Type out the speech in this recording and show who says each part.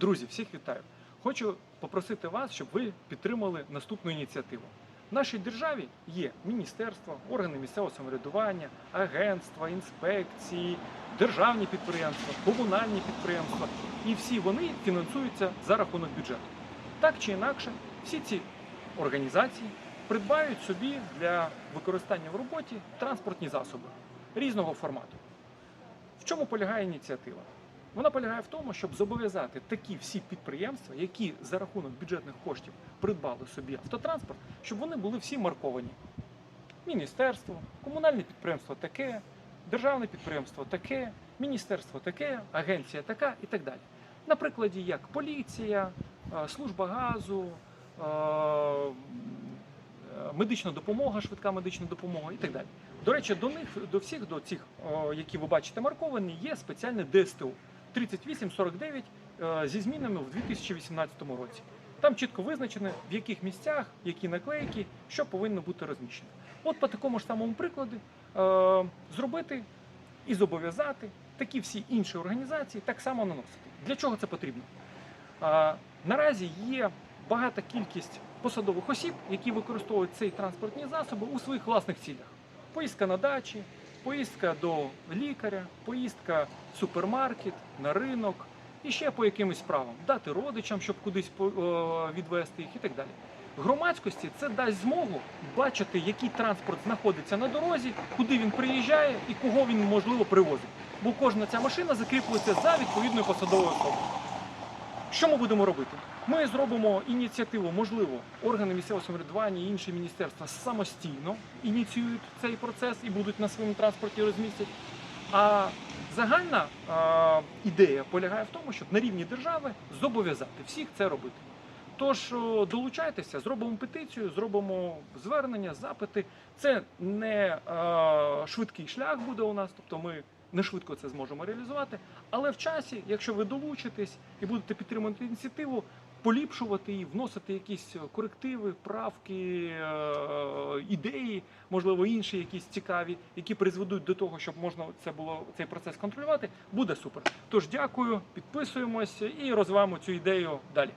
Speaker 1: Друзі, всіх вітаю. Хочу попросити вас, щоб ви підтримали наступну ініціативу. В нашій державі є міністерства, органи місцевого самоврядування, агентства, інспекції, державні підприємства, комунальні підприємства. І всі вони фінансуються за рахунок бюджету. Так чи інакше, всі ці організації придбають собі для використання в роботі транспортні засоби різного формату. В чому полягає ініціатива? Вона полягає в тому, щоб зобов'язати такі всі підприємства, які за рахунок бюджетних коштів придбали собі автотранспорт, щоб вони були всі марковані. Міністерство, комунальне підприємство таке, державне підприємство таке, міністерство таке, агенція така і так далі. На прикладі як поліція, е, служба газу, е, е, медична допомога, швидка медична допомога і так далі. До речі, до них до всіх до цих, які ви бачите марковані, є спеціальне ДСТУ 3849 е, зі змінами в 2018 році. Там чітко визначено, в яких місцях, які наклейки, що повинно бути розміщено. От по такому ж самому прикладу е, зробити і зобов'язати такі всі інші організації так само наносити. Для чого це потрібно? Е, наразі є багата кількість посадових осіб, які використовують цей транспортні засоби у своїх власних цілях. Поїздка на дачі, поїздка до лікаря, поїздка в супермаркет, на ринок і ще по якимось справам, дати родичам, щоб кудись відвести їх і так далі. Громадськості це дасть змогу бачити, який транспорт знаходиться на дорозі, куди він приїжджає і кого він можливо привозить. Бо кожна ця машина закріплюється за відповідною посадовою особою. Що ми будемо робити? Ми зробимо ініціативу, можливо, органи місцевого самоврядування і інші міністерства самостійно ініціюють цей процес і будуть на своєму транспорті розмістять. А загальна е, ідея полягає в тому, щоб на рівні держави зобов'язати всіх це робити. Тож долучайтеся, зробимо петицію, зробимо звернення, запити. Це не е, швидкий шлях буде у нас, тобто ми не швидко це зможемо реалізувати. Але в часі, якщо ви долучитесь і будете підтримувати ініціативу, поліпшувати її, вносити якісь корективи, правки, е, ідеї, можливо, інші якісь цікаві, які призведуть до того, щоб можна це було цей процес контролювати, буде супер. Тож дякую, підписуємося і розвиваємо цю ідею далі.